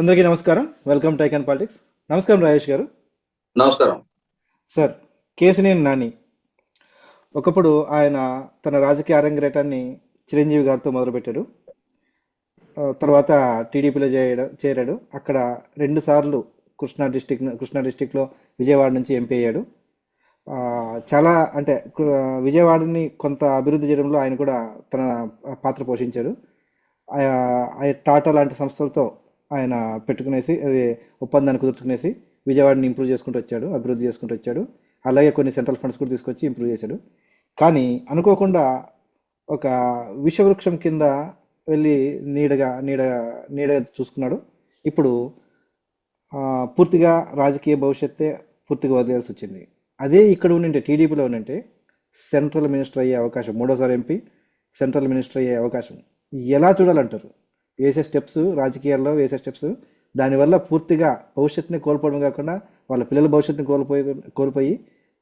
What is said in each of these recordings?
అందరికీ నమస్కారం. Welcome to icon politics నమస్కారం రాజేష్ గారు. నమస్కారం. సార్ కేసినేని నాని. ఒకప్పుడు ఆయన తన రాజకీయ అరంగేటాన్ని చిరంజీవి గారితో మొదలుపెట్టాడు. తర్వాత టీడీపీలో చేయడం చేరాడు. అక్కడ రెండు సార్లు కృష్ణా డిస్టిక్ కృష్ణా డిస్టిక్లో విజయవాడ నుంచి ఎంపీ అయ్యాడు. చాలా అంటే విజయవాడని కొంత అభివృద్ధి చేయడంలో ఆయన కూడా తన పాత్ర పోషించాడు. టాటా లాంటి సంస్థలతో ఆయన పెట్టుకునేసి అది ఒప్పందాన్ని కుదుర్చుకునేసి విజయవాడని ఇంప్రూవ్ చేసుకుంటూ వచ్చాడు అభివృద్ధి చేసుకుంటూ వచ్చాడు. అలాగే కొన్ని సెంట్రల్ ఫండ్స్ కూడా తీసుకొచ్చి ఇంప్రూవ్ చేశాడు. కానీ అనుకోకుండా ఒక విషవృక్షం కింద వెళ్ళి నీడగా నీడ నీడ చూసుకున్నాడు. ఇప్పుడు పూర్తిగా రాజకీయ భవిష్యత్తే పూర్తిగా వదిలేయాల్సి వచ్చింది. అదే ఇక్కడ ఉండింటే టీడీపీలో ఉండింటే సెంట్రల్ మినిస్టర్ అయ్యే అవకాశం మూడోసారి ఎంపీ సెంట్రల్ మినిస్టర్ అయ్యే అవకాశం ఎలా చూడాలంటారు? వేసే స్టెప్స్ రాజకీయాల్లో వేసే స్టెప్స్ దానివల్ల పూర్తిగా భవిష్యత్తుని కోల్పోవడం కాకుండా వాళ్ళ పిల్లల భవిష్యత్తుని కోల్పోయి కోల్పోయి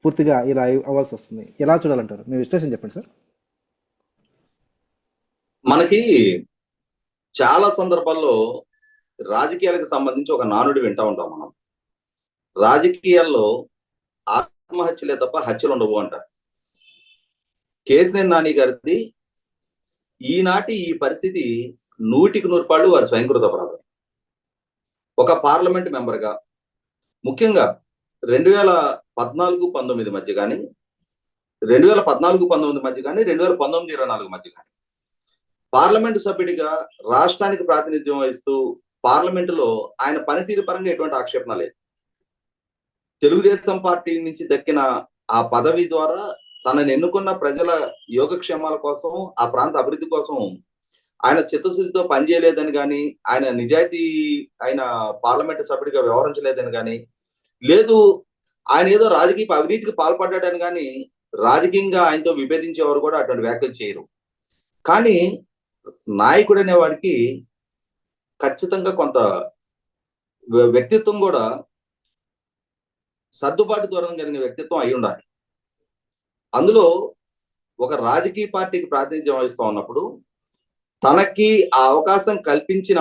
పూర్తిగా ఇలా అవ్వాల్సి వస్తుంది. ఎలా చూడాలంటారు? మీ విశ్లేషణ చెప్పండి సార్. మనకి చాలా సందర్భాల్లో రాజకీయాలకు సంబంధించి ఒక నానుడి వింటా ఉంటాం మనం. రాజకీయాల్లో ఆత్మహత్యలే తప్ప హత్యలు ఉండవు అంటారు. కేసినేని నాని గారిది ఈనాటి ఈ పరిస్థితి నూటికి నూరు పాళ్ళు వారి స్వయంకృత అపరాధం. ఒక పార్లమెంట్ మెంబర్గా ముఖ్యంగా రెండు వేల పద్నాలుగు పంతొమ్మిది మధ్య కానీ రెండు వేల పద్నాలుగు పంతొమ్మిది మధ్య కానీ రెండు వేల పంతొమ్మిది ఇరవై నాలుగు మధ్య కానీ పార్లమెంటు సభ్యుడిగా రాష్ట్రానికి ప్రాతినిధ్యం వహిస్తూ పార్లమెంటులో ఆయన పనితీరు పరంగా ఎటువంటి ఆక్షేపణ లేదు. తెలుగుదేశం పార్టీ నుంచి దక్కిన ఆ పదవి ద్వారా తనని ఎన్నుకున్న ప్రజల యోగక్షేమాల కోసం ఆ ప్రాంత అభివృద్ధి కోసం ఆయన చిత్తశుద్ధితో పనిచేయలేదని కానీ ఆయన నిజాయితీ ఆయన పార్లమెంటు సభ్యుడిగా వ్యవహరించలేదని కానీ లేదు ఆయన ఏదో రాజకీయ అవినీతికి పాల్పడ్డాడని కానీ రాజకీయంగా ఆయనతో విభేదించేవారు కూడా అటువంటి వ్యాఖ్యలు చేయరు. కానీ నాయకుడు అనేవాడికి ఖచ్చితంగా కొంత వ్య- వ్యక్తిత్వం కూడా సర్దుబాటు దూరం కలిగిన వ్యక్తిత్వం అయి ఉండాలి. అందులో ఒక రాజకీయ పార్టీకి ప్రాతినిధ్యం వహిస్తూ ఉన్నప్పుడు తనకి ఆ అవకాశం కల్పించిన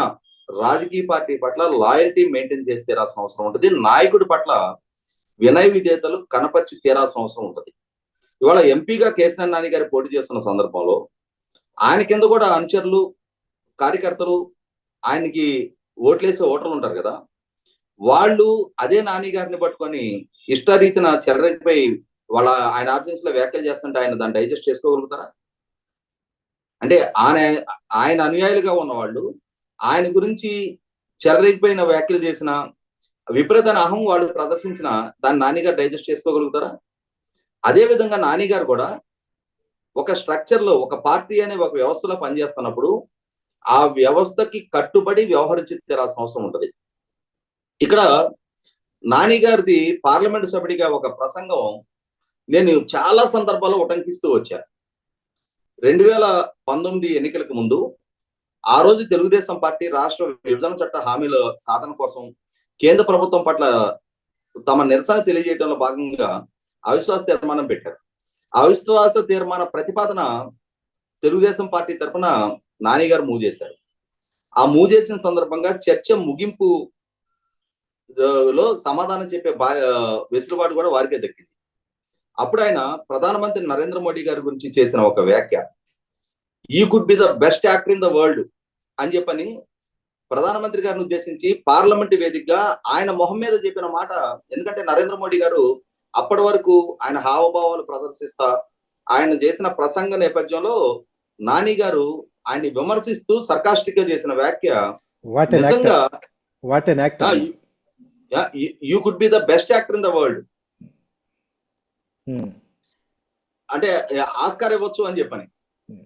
రాజకీయ పార్టీ పట్ల లాయల్టీ మెయింటైన్ చేసి తీరాల్సిన అవసరం ఉంటుంది. నాయకుడి పట్ల వినయ విధేయతలు కనపరిచి తీరాల్సిన అవసరం ఉంటుంది. ఇవాళ ఎంపీగా కేసీఆర్ నాని గారు పోటీ చేస్తున్న సందర్భంలో ఆయన కింద కూడా అనుచరులు కార్యకర్తలు ఆయనకి ఓట్లేసే ఓటర్లు ఉంటారు కదా. వాళ్ళు అదే నాని గారిని పట్టుకొని ఇష్టరీతిన చెర్రపై వాళ్ళ ఆయన ఆబ్జెన్స్లో వ్యాఖ్యలు చేస్తుంటే ఆయన దాన్ని డైజెస్ట్ చేసుకోగలుగుతారా? అంటే ఆయన ఆయన అనుయాయులుగా ఉన్నవాళ్ళు ఆయన గురించి చెలరేగిపోయిన వ్యాఖ్యలు చేసిన విపరీతమైన అహం వాళ్ళు ప్రదర్శించిన దాన్ని నానిగారు డైజెస్ట్ చేసుకోగలుగుతారా? అదే విధంగా నానిగారు కూడా ఒక స్ట్రక్చర్లో ఒక పార్టీ అనే ఒక వ్యవస్థలో పనిచేస్తున్నప్పుడు ఆ వ్యవస్థకి కట్టుబడి వ్యవహరించి తీరాల్సిన అవసరం ఉంటుంది. ఇక్కడ నాని గారిది పార్లమెంట్ సభ్యుడిగా ఒక ప్రసంగం నేను చాలా సందర్భాల్లో ఉటంకిస్తూ వచ్చాను రెండు వేల పంతొమ్మిది ఎన్నికలకు ముందు ఆ రోజు తెలుగుదేశం పార్టీ రాష్ట్ర విభజన చట్ట హామీల సాధన కోసం కేంద్ర ప్రభుత్వం పట్ల తమ నిరసన తెలియజేయడంలో భాగంగా అవిశ్వాస తీర్మానం పెట్టారు. అవిశ్వాస తీర్మాన ప్రతిపాదన తెలుగుదేశం పార్టీ తరఫున నానిగారు మూవ్ చేశారు. ఆ మూవ్ చేసిన సందర్భంగా చర్చ ముగింపు లో సమాధానం చెప్పే బా వెసులుబాటు కూడా వారికే దక్కింది. అప్పుడు ఆయన ప్రధానమంత్రి నరేంద్ర మోడీ గారి గురించి చేసిన ఒక వ్యాఖ్య he could be the best actor in the world అని చెప్పని ప్రధానమంత్రి గారిని ఉద్దేశించి పార్లమెంట్ వేదికగా ఆయన మొహం మీద చెప్పిన మాట. ఎందుకంటే నరేంద్ర మోడీ గారు అప్పటి వరకు ఆయన హావభావాలు ప్రదర్శిస్తా ఆయన చేసిన ప్రసంగ నేపథ్యంలో నాని గారు ఆయన్ని విమర్శిస్తూ సర్కాస్టిక్గా చేసిన వ్యాఖ్య నిజంగా you could be the best actor in the world అంటే ఆస్కార్ ఇవ్వచ్చు అని చెప్పని. Hmm.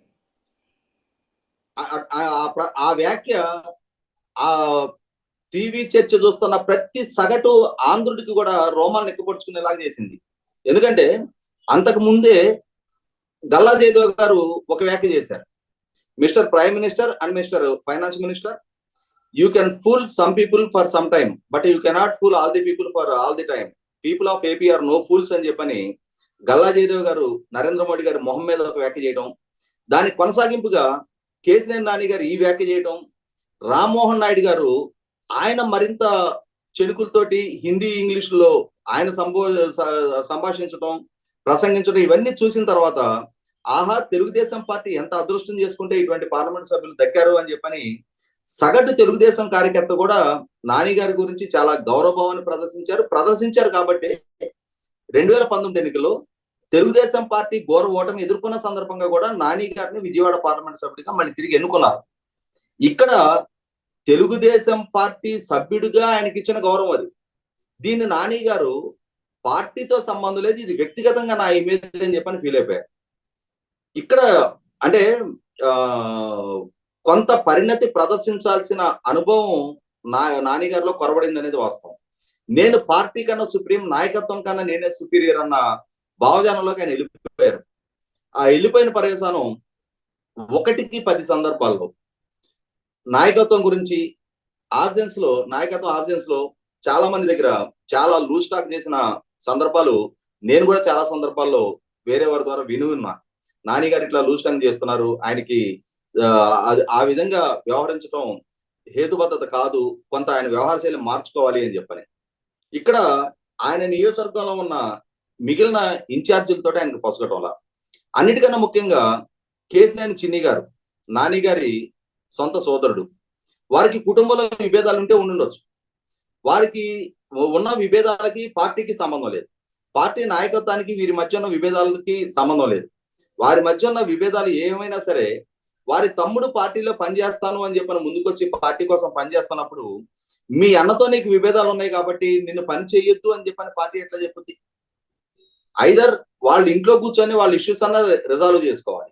ఆ వ్యాఖ్య ఆ టీవీ చర్చ చూస్తున్న ప్రతి సగటు ఆంధ్రుడికి కూడా రోమాలు నెక్కపరుచుకునేలాగా చేసింది. ఎందుకంటే అంతకు ముందే గల్లా జయదేవ్ గారు ఒక వ్యాఖ్య చేశారు. Mister prime minister and Mister finance minister you can fool some people for some time but you cannot fool all the people for all the time. People of AP are no fools అని చెప్పని గల్లా జయదేవ్ గారు నరేంద్ర మోడీ గారు మొహం మీద ఒక వ్యాఖ్య చేయడం దాని కొనసాగింపుగా కేసీఆర్ నాని గారు ఈ వ్యాఖ్య చేయడం రామ్మోహన్ నాయుడు గారు ఆయన మరింత చెడుకులతోటి హిందీ ఇంగ్లీష్లో ఆయన సంబో సంభాషించడం ప్రసంగించడం ఇవన్నీ చూసిన తర్వాత ఆహా తెలుగుదేశం పార్టీ ఎంత అదృష్టం చేసుకుంటే ఇటువంటి పార్లమెంట్ సభ్యులు దక్కారు అని చెప్పని సగటు తెలుగుదేశం కార్యకర్త కూడా నాని గారి గురించి చాలా గౌరవభావాన్ని ప్రదర్శించారు. ప్రదర్శించారు కాబట్టి రెండు వేల పంతొమ్మిది ఎన్నికల్లో తెలుగుదేశం పార్టీ ఘోర ఓటమి ఎదుర్కొన్న సందర్భంగా కూడా నాని గారిని విజయవాడ పార్లమెంట్ సభ్యుడిగా మళ్ళీ తిరిగి ఎన్నుకున్నారు. ఇక్కడ తెలుగుదేశం పార్టీ సభ్యుడిగా ఆయనకి ఇచ్చిన గౌరవం అది. దీన్ని నాని గారు పార్టీతో సంబంధం లేదు ఇది వ్యక్తిగతంగా నా ఇమేజ్ అని చెప్పని ఫీల్ అయిపోయారు. ఇక్కడ అంటే ఆ కొంత పరిణతి ప్రదర్శించాల్సిన అనుభవం నా నాని గారిలో కొరబడింది అనేది వాస్తవం. నేను పార్టీ కన్నా సుప్రీం నాయకత్వం కన్నా నేనే సుపీరియర్ అన్న భావజానంలోకి ఆయన వెళ్ళిపోయారు. ఆ వెళ్ళిపోయిన పర్యవసానం ఒకటికి పది సందర్భాల్లో. నాయకత్వం గురించి ఆబ్జెన్స్లో నాయకత్వం ఆబ్జెన్స్లో చాలా మంది దగ్గర చాలా లూజ్ టాక్ చేసిన సందర్భాలు నేను కూడా చాలా సందర్భాల్లో వేరే వారి ద్వారా విని ఉన్నా. నాని గారు ఇట్లా లూజ్ టాక్ చేస్తున్నారు ఆయనకి ఆ, ఆ విధంగా వ్యవహరించడం హేతుబద్ధత కాదు కొంత ఆయన వ్యవహార శైలి మార్చుకోవాలి అని చెప్పని. ఇక్కడ ఆయన నియోజకవర్గంలో ఉన్న మిగిలిన ఇన్ఛార్జీలతో ఆయనకు పొసగటంలా అన్నిటికన్నా ముఖ్యంగా కేసినేని చిన్ని గారు నాని గారి సొంత సోదరుడు. వారికి కుటుంబంలో విభేదాలు ఉంటే ఉండుండొచ్చు. వారికి ఉన్న విభేదాలకి పార్టీకి సంబంధం లేదు. పార్టీ నాయకత్వానికి వీరి మధ్య ఉన్న విభేదాలకి సంబంధం లేదు. వారి మధ్య ఉన్న విభేదాలు ఏమైనా సరే వారి తమ్ముడు పార్టీలో పనిచేస్తాను అని చెప్పిన ముందుకొచ్చి పార్టీ కోసం పనిచేస్తున్నప్పుడు మీ అన్నతో నీకు విభేదాలు ఉన్నాయి కాబట్టి నిన్ను పని చేయొద్దు అని చెప్పని పార్టీ ఎట్లా చెప్పుద్ది? ఐదర్ వాళ్ళ ఇంట్లో కూర్చొని వాళ్ళ ఇష్యూస్ అన్న రిజాల్వ్ చేసుకోవాలి.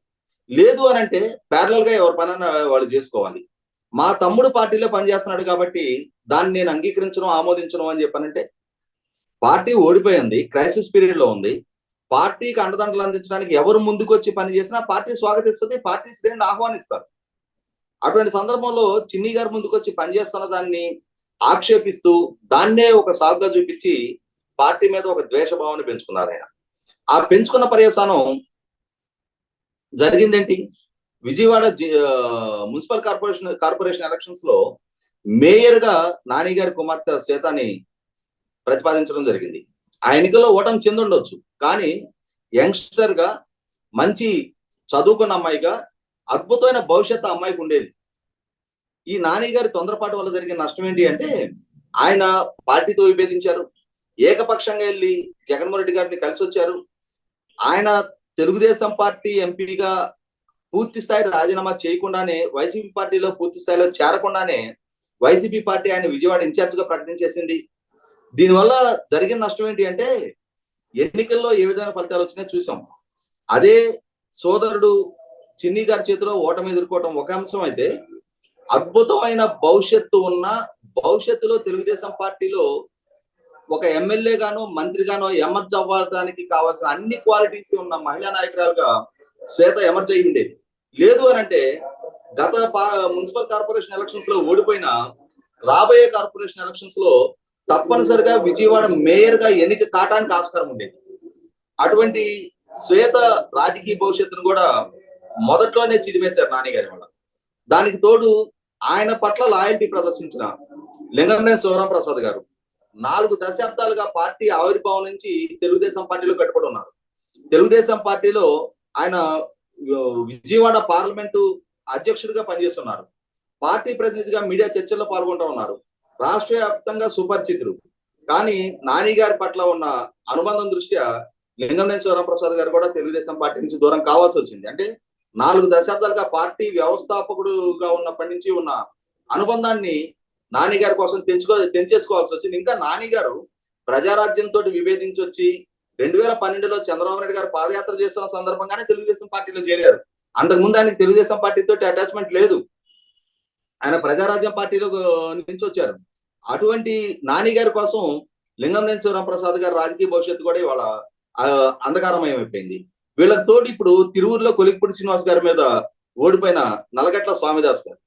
లేదు అని అంటే ప్యారలల్గా ఎవరి పని వాళ్ళు చేసుకోవాలి. మా తమ్ముడు పార్టీలో పనిచేస్తున్నాడు కాబట్టి దాన్ని నేను అంగీకరించను ఆమోదించను అని చెప్పానంటే పార్టీ ఓడిపోయింది క్రైసిస్ పీరియడ్లో ఉంది. పార్టీకి అండదండలు అందించడానికి ఎవరు ముందుకు వచ్చి పని చేసినా పార్టీ స్వాగతిస్తుంది పార్టీ శ్రేణులు ఆహ్వానిస్తారు. అటువంటి సందర్భంలో చిన్ని గారు ముందుకు వచ్చి పనిచేస్తున్న దాన్ని ఆక్షేపిస్తూ దాన్నే ఒక సాగుగా చూపించి పార్టీ మీద ఒక ద్వేష భావాన్ని పెంచుకున్నారు ఆయన. ఆ పెంచుకున్న పర్యవసానం జరిగిందేంటి? విజయవాడ జి- మున్సిపల్ కార్పొరేషన్ కార్పొరేషన్ ఎలక్షన్స్లో మేయర్గా నాని గారి కుమార్తె శ్వేతని ప్రతిపాదించడం జరిగింది. ఆ ఎన్నికల్లో ఓటమి చెందుండొచ్చు కానీ యంగ్స్టర్గా మంచి చదువుకున్న అమ్మాయిగా అద్భుతమైన భవిష్యత్తు అమ్మాయికి ఉండేది. ఈ నాని గారి తొందరపాటు వల్ల జరిగిన నష్టం ఏంటి అంటే ఆయన పార్టీతో విభేదించారు. ఏకపక్షంగా వెళ్ళి జగన్మోహన్ రెడ్డి గారిని కలిసి వచ్చారు ఆయన తెలుగుదేశం పార్టీ ఎంపీగా పూర్తి స్థాయి రాజీనామా చేయకుండానే వైసీపీ పార్టీలో పూర్తి స్థాయిలో చేరకుండానే వైసీపీ పార్టీ ఆయన విజయవాడ ఇన్ఛార్జ్గా ప్రకటించేసింది దీనివల్ల జరిగిన నష్టం ఏంటి అంటే ఎన్నికల్లో ఏ విధమైన ఫలితాలు వచ్చినాయో చూసాం. అదే సోదరుడు చిన్ని గారి చేతిలో ఓటమి ఎదుర్కోవటం ఒక అంశం అయితే అద్భుతమైన భవిష్యత్తు ఉన్న భవిష్యత్తులో తెలుగుదేశం పార్టీలో ఒక ఎమ్మెల్యే గాను మంత్రి గాను ఎమర్జ్ అవ్వడానికి కావాల్సిన అన్ని క్వాలిటీస్ ఉన్న మహిళా నాయకురాలుగా శ్వేత ఎమర్జ్ అయి ఉండేది. లేదు అని అంటే గత మున్సిపల్ కార్పొరేషన్ ఎలక్షన్స్లో ఓడిపోయిన రాబోయే కార్పొరేషన్ ఎలక్షన్స్లో తప్పనిసరిగా విజయవాడ మేయర్గా ఎన్నిక కాటానికి ఆస్కారం ఉండేది. అటువంటి శ్వేత రాజకీయ భవిష్యత్తును కూడా మొదట్లోనే చిదిమేశారు నాని గారి వల్ల. దానికి తోడు ఆయన పట్ల లాయల్టీ ప్రదర్శించిన లింగంనేని శివరాం ప్రసాద్ గారు నాలుగు దశాబ్దాలుగా పార్టీ ఆవిర్భావం నుంచి తెలుగుదేశం పార్టీలో కట్టుబడి ఉన్నారు. తెలుగుదేశం పార్టీలో ఆయన విజయవాడ పార్లమెంటు అధ్యక్షుడిగా పనిచేస్తున్నారు. పార్టీ ప్రతినిధిగా మీడియా చర్చల్లో పాల్గొంటూ ఉన్నారు. రాష్ట్ర వ్యాప్తంగా సుపరిచితులు. కానీ నాని గారి పట్ల ఉన్న అనుబంధం దృష్ట్యా లింగంనేని శివరాం ప్రసాద్ గారు కూడా తెలుగుదేశం పార్టీ నుంచి దూరం కావాల్సి వచ్చింది. అంటే నాలుగు దశాబ్దాలుగా పార్టీ వ్యవస్థాపకుడుగా ఉన్నప్పటి నుంచి ఉన్న అనుబంధాన్ని నాని గారి కోసం తెంచుకో తెంచేసుకోవాల్సి వచ్చింది. ఇంకా నాని గారు ప్రజారాజ్యంతో విభేదించి వచ్చి రెండు వేల పన్నెండులో చంద్రబాబు నాయుడు గారు పాదయాత్ర చేస్తున్న సందర్భంగానే తెలుగుదేశం పార్టీలో చేరారు. అంతకుముందు ఆయనకి తెలుగుదేశం పార్టీతో అటాచ్మెంట్ లేదు. ఆయన ప్రజారాజ్యం పార్టీలో నుంచి వచ్చారు. అటువంటి నాని గారి కోసం లింగంనేని శివరాంప్రసాద్ గారి రాజకీయ భవిష్యత్తు కూడా ఇవాళ అంధకారమయమైపోయింది. అంధకారమయం అయిపోయింది ఇప్పుడు తిరువురులో కొలిక్పూడి శ్రీనివాస్ గారి మీద ఓడిపోయిన నలగట్ల స్వామిదాస్ గారు.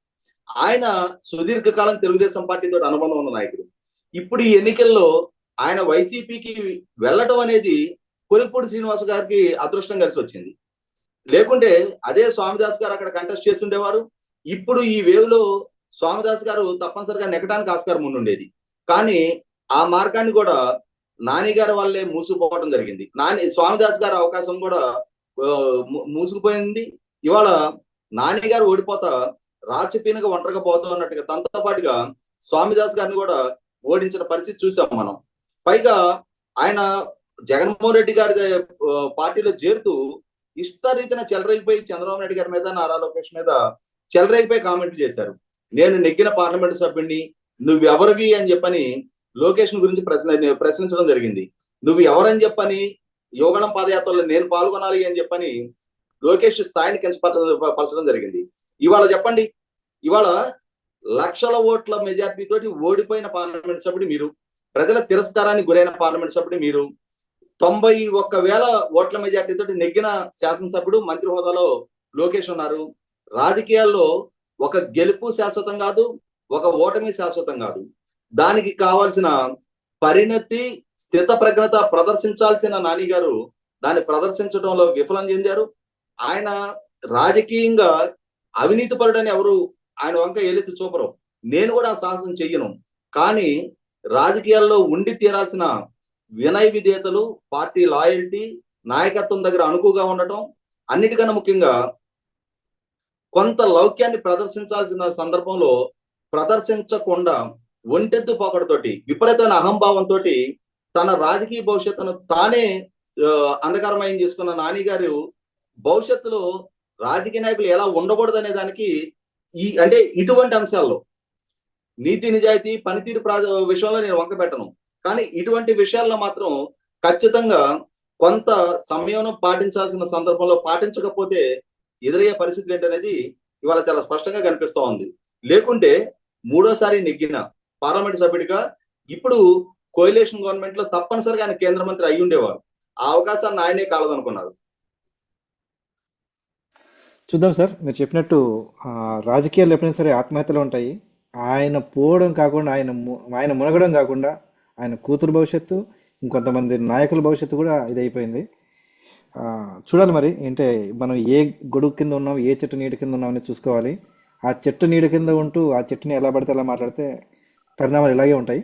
ఆయన సుదీర్ఘకాలం తెలుగుదేశం పార్టీతో అనుబంధం ఉన్న నాయకుడు. ఇప్పుడు ఈ ఎన్నికల్లో ఆయన వైసీపీకి వెళ్ళటం అనేది కొలిపూడి శ్రీనివాస్ గారికి అదృష్టం కలిసి వచ్చింది. లేకుంటే అదే స్వామిదాస్ గారు అక్కడ కంటెస్ట్ చేస్తుండేవారు. ఇప్పుడు ఈ వేవ్లో స్వామిదాస్ గారు తప్పనిసరిగా నెగ్గడానికి ఆస్కారం ఉండుండేది. కానీ ఆ మార్గాన్ని కూడా నాని గారి వల్లే మూసుకుపోవడం జరిగింది. నాని స్వామిదాస్ గారి అవకాశం కూడా మూసుకుపోయింది. ఇవాళ నాని గారు ఓడిపోతా రాచపీనగా ఒంటరిగా పోతూ అన్నట్టుగా తనతో పాటుగా స్వామిదాస్ గారిని కూడా ఓడించిన పరిస్థితి చూసాం మనం. పైగా ఆయన జగన్మోహన్ రెడ్డి గారి పార్టీలో చేరుతూ ఇష్టరీతిన చెలరేగిపోయి చంద్రబాబు నాయుడు గారి మీద నారా లోకేష్ మీద చెలరేగిపోయి కామెంట్లు చేశారు. నేను నెగ్గిన పార్లమెంట్ సభ్యుడిని నువ్వు ఎవరివి అని చెప్పని లోకేష్ గురించి ప్రశ్న ప్రశ్నించడం జరిగింది. నువ్వు ఎవరని చెప్పని యోగడం పాదయాత్రలో నేను పాల్గొనాలి అని చెప్పని లోకేష్ స్థాయిని కించపరచడం జరిగింది. ఇవాళ చెప్పండి. ఇవాళ లక్షల ఓట్ల మెజార్టీ తోటి ఓడిపోయిన పార్లమెంట్ సభ్యుడు మీరు ప్రజల తిరస్కారానికి గురైన పార్లమెంట్ సభ్యుడు మీరు తొంభై ఒక్క వేల ఓట్ల మెజార్టీతో తోటి నెగ్గిన శాసనసభ్యుడు మంత్రి హోదాలో లోకేష్ ఉన్నారు. రాజకీయాల్లో ఒక గెలుపు శాశ్వతం కాదు ఒక ఓటమి శాశ్వతం కాదు. దానికి కావాల్సిన పరిణతి స్థిత ప్రజ్ఞత ప్రదర్శించాల్సిన నాని గారు దాన్ని ప్రదర్శించడంలో విఫలం చెందారు. ఆయన రాజకీయంగా అవినీతి పరుడని ఎవరు? ఆయన వంక ఏలెత్తి చూపరు. నేను కూడా సాహసం చెయ్యను. కానీ రాజకీయాల్లో ఉండి తీరాల్సిన వినయ విధేయతలు పార్టీ లాయల్టీ నాయకత్వం దగ్గర అనుకుగా ఉండటం అన్నిటికన్నా ముఖ్యంగా కొంత లౌక్యాన్ని ప్రదర్శించాల్సిన సందర్భంలో ప్రదర్శించకుండా ఒంటెద్దు పోకడతోటి విపరీతమైన అహంభావంతో తన రాజకీయ భవిష్యత్తును తానే అంధకారమయం చేసుకున్న నాని గారు భవిష్యత్తులో రాజకీయ నాయకులు ఎలా ఉండకూడదు అనే దానికి ఈ అంటే ఇటువంటి అంశాల్లో నీతి నిజాయితీ పనితీరు ప్రా- విషయంలో నేను వంక పెట్టను. కానీ ఇటువంటి విషయాల్లో మాత్రం ఖచ్చితంగా కొంత సమయం పాటించాల్సిన సందర్భంలో పాటించకపోతే ఎదురయ్యే పరిస్థితులు ఏంటనేది ఇవాళ చాలా స్పష్టంగా కనిపిస్తూ ఉంది. లేకుంటే మూడోసారి నెగ్గిన పార్లమెంట్ సభ్యుడిగా ఇప్పుడు కోయిలేషన్ గవర్నమెంట్లో తప్పనిసరిగా ఆయన కేంద్ర మంత్రి అయి ఉండేవారు ఆ అవకాశాన్ని ఆయనే కాలదనుకున్నారు. చూద్దాం సార్ మీరు చెప్పినట్టు రాజకీయాలు ఎప్పుడైనా సరే ఆత్మహత్యలు ఉంటాయి. ఆయన పోవడం కాకుండా ఆయన ము- ఆయన మునగడం కాకుండా ఆయన కూతురు భవిష్యత్తు ఇంకొంతమంది నాయకుల భవిష్యత్తు కూడా ఇది అయిపోయింది ఆ, చూడాలి మరి అంటే మనం ఏ గొడుగు కింద ఉన్నాం ఏ చెట్టు నీడ కింద ఉన్నాం అనేది చూసుకోవాలి. ఆ చెట్టు నీడ కింద ఉంటూ ఆ చెట్టుని ఎలా పడితే అలా మాట్లాడితే పరిణామాలు ఇలాగే ఉంటాయి.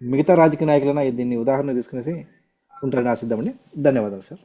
మిగతా రాజకీయ నాయకులైనా దీన్ని ఉదాహరణ తీసుకునేసి ఉంటారని ఆశిద్దామండి. ధన్యవాదాలు సార్.